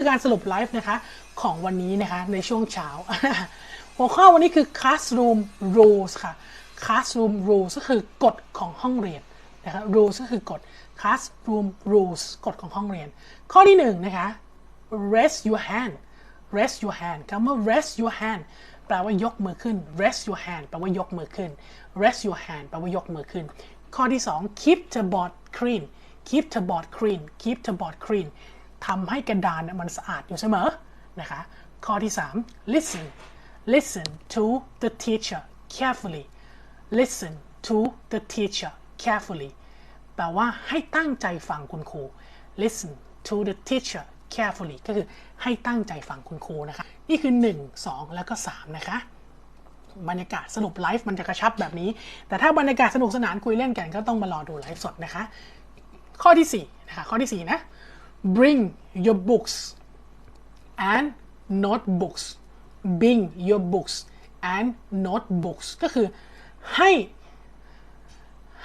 ือการสรุปไลฟ์นะคะของวันนี้นะคะในช่วงเช้า หัวข้อวันนี้คือ classroom rules ค่ะ classroom rules ก็คือกฎของห้องเรียนนะคะ rules ก็คือกฎ classroom rules กฎของห้องเรียน ข้อที่หนึ่งนะคะ raise your hand raise your hand คำว่า raise your hand แปลว่ายกมือขึ้น raise your hand แปลว่ายกมือขึ้น raise your hand แปลว่ายกมือขึ้น ข้อที่ 2 keep the board clean keep the board clean keep the board clean ทำให้กระดานมันสะอาดอยู่เสมอนะคะ ข้อที่ 3 listen listen to the teacher carefully listen to the teacher carefully แปลว่าให้ตั้งใจฟังคุณครู listen to the teacher carefully ก็คือให้ตั้งใจฟังคุณครูนะคะ นี่คือ 1 2 แล้วก็ 3 นะคะ บรรยากาศสรุปไลฟ์มันจะกระชับแบบนี้ แต่ถ้าบรรยากาศสนุกสนานคุยเล่นกันก็ต้องมารอดูไลฟ์สดนะคะ ข้อที่4นะคะข้อที่4นะ bring your books and notebooks bring your books and notebooks ก็คือให้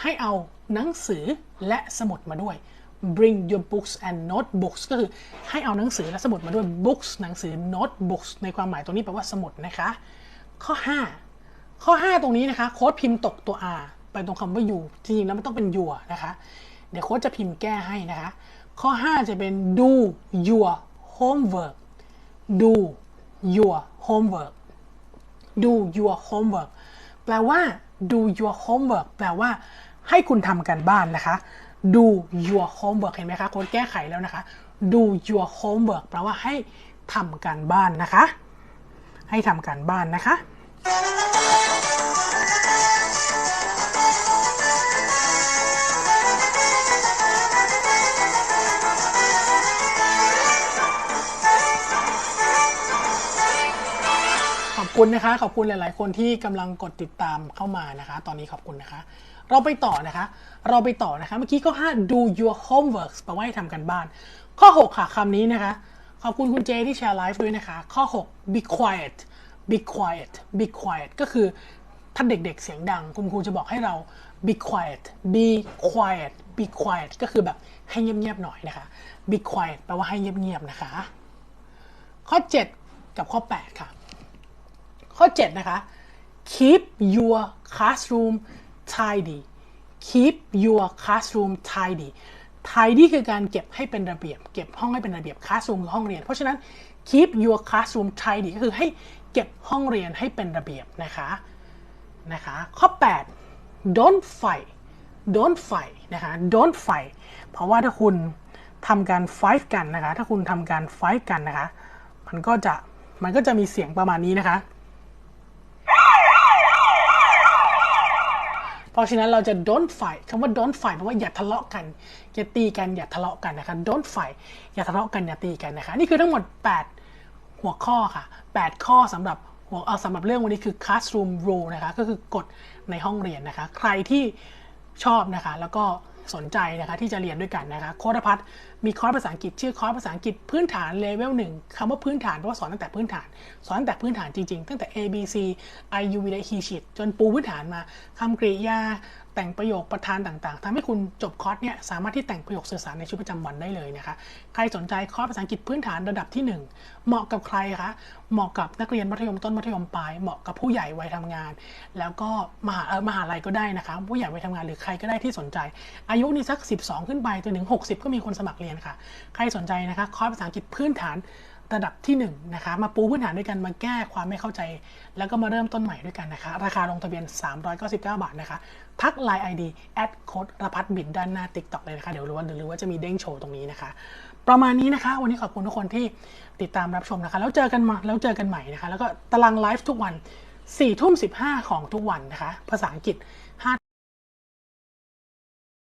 ให้เอาหนังสือและสมุดมาด้วย bring your books and notebooks ก็คือให้เอาหนังสือและสมุดมาด้วย books หนังสือ notebooks ในความหมายตรงนี้แปลว่าสมุดนะคะ ข้อ 5 ข้อ 5 ตรงนี้นะคะโค้ดพิมพ์ตกตัว r ไปตรงคำว่า you จริงๆแล้วมันต้องเป็น your นะคะ เดี๋ยวโค้ดจะพิมพ์แก้ให้นะคะ ข้อ 5 จะเป็น do your homework do your homework do your homework แปลว่า do your homework แปลว่า ให้คุณทำกันบ้านนะคะ do your homework เห็นไหมคะคนแก้ไขแล้วนะคะ do your homework แปลว่าให้ทำการบ้านนะคะ ให้ทำการบ้านนะคะ คุณนะคะ ขอบคุณหลาย ๆ คนที่กำลังกดติดตามเข้ามานะคะ ตอนนี้ขอบคุณนะคะ เราไปต่อนะคะ เราไปต่อนะคะ เมื่อกี้ข้อ5 do your homework แปลว่าให้ทำกันบ้าน ข้อ 6 ค่ะคำนี้นะคะ ขอบคุณคุณเจที่แชร์ไลฟ์ด้วยนะคะ ข้อ 6 be quiet be quiet be quiet ก็คือถ้าเด็ก ๆ เสียงดัง คุณครูจะบอกให้เรา be quiet be quiet be quiet ก็คือแบบให้เงียบ ๆ หน่อยนะคะ be quiet แปลว่าให้เงียบ ๆ นะคะ ข้อ 7 กับข้อ 8 ค่ะ ข้อ 7 นะคะ keep your classroom tidy keep your classroom tidy tidy คือการเก็บให้เป็นระเบียบ เก็บห้องให้เป็นระเบียบ classroom คือห้องเรียน เพราะฉะนั้น keep your classroom tidy ก็คือให้เก็บห้องเรียนให้เป็นระเบียบนะคะนะคะข้อ 8 don't fight don't fight นะคะ don't fight เพราะว่าถ้าคุณทำการ fight กันนะคะ ถ้าคุณทำการ fight กันนะคะ มันก็จะ มันก็จะมีเสียงประมาณนี้นะคะ เพราะฉะนั้นเราจะ don't fight คำว่า don't fight แปลว่าอย่าทะเลาะกัน อย่าตีกันอย่าทะเลาะกันนะคะ don't fight อย่าทะเลาะกันอย่าตีกันนะคะนี่คือทั้งหมด 8 หัวข้อค่ะ 8 ข้อสำหรับหัวเอาสำหรับเรื่องวันนี้คือ classroom rule นะคะก็คือกฎในห้องเรียนนะคะ ใครที่ชอบนะคะแล้วก็ สนใจนะคะที่จะเรียนด้วยกันนะคะโค้ดพัฒนมีคอร์สภาษาอังกฤษชื่อคอร์สภาษาอังกฤษพื้นฐานเลเวลหนึ่งคำว่าพื้นฐานเพราะว่าสอนตั้งแต่พื้นฐาน สอนตั้งแต่พื้นฐานจริงๆ ตั้งแต่ A B C I U V และ He She จนปูพื้นฐานมาคำกริยา แต่งประโยคประธานต่างๆทำให้คุณจบคอร์สเนี่ยสามารถที่แต่งประโยคสื่อสารในชีวิตประจำวันได้เลยนะคะ ใครสนใจคอร์สภาษาอังกฤษพื้นฐานระดับที่ 1 เหมาะกับใครคะ เหมาะกับนักเรียนมัธยมต้นมัธยมปลาย เหมาะกับผู้ใหญ่วัยทำงาน แล้วก็มหาเออมหาลัยก็ได้นะคะ ผู้ใหญ่วัยทำงานหรือใครก็ได้ที่สนใจ อายุนี่สัก 12 ขึ้นไปจนถึง 60 ก็มีคนสมัครเรียนค่ะ ใครสนใจนะคะคอร์สภาษาอังกฤษพื้นฐาน ระดับที่1นะคะมาปูพื้นฐานด้วยกันมาแก้ความไม่เข้าใจ แล้วก็มาเริ่มต้นใหม่ด้วยกันนะคะ ราคาลงทะเบียน 399 บาทนะคะ ทัก Line ID แอดโค้ดรพัฒบิดด้านหน้า TikTok เลยนะคะ เดี๋ยวรู้ว่าหรือว่าจะมีเด้งโชว์ตรงนี้นะคะ ประมาณนี้นะคะ วันนี้ขอบคุณทุกคนที่ติดตามรับชมนะคะ แล้วเจอกันมาแล้วเจอกันใหม่นะคะ แล้วก็ตารางไลฟ์ทุกวัน4ทุ่ม15 ของทุกวันนะคะ ภาษาอังกฤษ